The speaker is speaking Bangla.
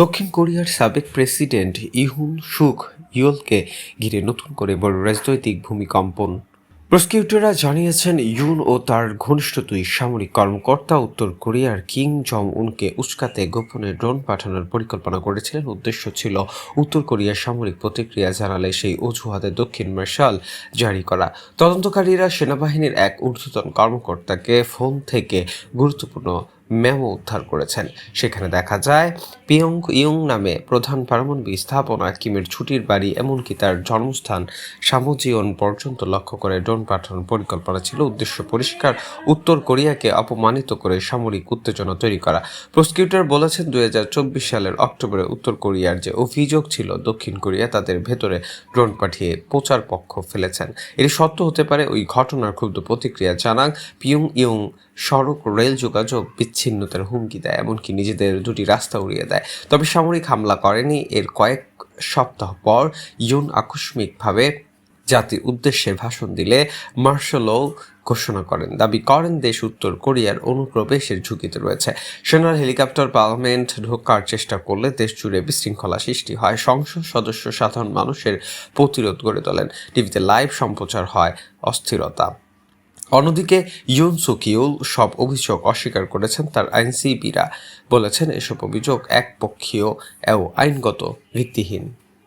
দক্ষিণ কোরিয়ার সাবেক প্রেসিডেন্ট ইহুন সুখ ইউলকে ঘিরে নতুন করে বড় রাজনৈতিক ভূমিকম্পন। প্রসিকিউটররা জানিয়েছেন ইউন ও তার ঘনিষ্ঠ দুই সামরিক কর্মকর্তা উত্তর কোরিয়ার কিং জং উনকে উস্কাতে গোপনে ড্রোন পাঠানোর পরিকল্পনা করেছিলেন। উদ্দেশ্য ছিল উত্তর কোরিয়ার সামরিক প্রতিক্রিয়া জানালে সেই অজুহাতে দক্ষিণ মার্শাল জারি করা। তদন্তকারীরা সেনাবাহিনীর এক ঊর্ধ্বতন কর্মকর্তাকে ফোন থেকে গুরুত্বপূর্ণ মেমো উদ্ধার করেছেন। সেখানে দেখা যায়, পিয়ং ইয়ং নামে প্রধান পারমাণবিক স্থাপনা কিমের ছুটির বাড়ি, এমনকি তার জন্মস্থান সামুজিয়ন পর্যন্ত লক্ষ্য করে ড্রোন পাঠানোর পরিকল্পনা ছিল। উদ্দেশ্য পরিষ্কার, উত্তর কোরিয়াকে অপমানিত করে সামরিক উত্তেজনা তৈরি করা। প্রসিকিউটর বলেছেন, দুই হাজার চব্বিশ সালের অক্টোবরে উত্তর কোরিয়ার যে অভিযোগ ছিল, দক্ষিণ কোরিয়া তাদের ভেতরে ড্রোন পাঠিয়ে প্রচার পক্ষ ফেলেছেন। এটি সত্য হতে পারে, ওই ঘটনার ক্ষুব্ধ প্রতিক্রিয়া জানান পিয়ং ইয়ং সড়ক রেল যোগাযোগ বিচ্ছিন্নতার হুমকি দেয়, এমনকি নিজেদের দুটি রাস্তা উড়িয়ে দেয়। তবে সামরিক হামলা করেনি, এর কয়েক সপ্তাহ পর ইউন আকস্মিকভাবে জাতির উদ্দেশ্যে ভাষণ দিলে মার্শালও ঘোষণা করেন। দাবি করেন, দেশ উত্তর কোরিয়ার অনুপ্রবেশের ঝুঁকিতে রয়েছে। সেনার হেলিকপ্টার পার্লামেন্ট ঢোকার চেষ্টা করলে দেশ জুড়ে বিশৃঙ্খলা সৃষ্টি হয়, সংসদ সদস্য সাধারণ মানুষের প্রতিরোধ গড়ে তোলেন। টিভিতে লাইভ সম্প্রচার হয় অস্থিরতা। অন্যদিকে ইউন সুকিউল সব অভিযোগ অস্বীকার করেছেন তার আইনজীবীরা। বলেছেন, এসব অভিযোগ একপক্ষীয় ও আইনগত ভিত্তিহীন।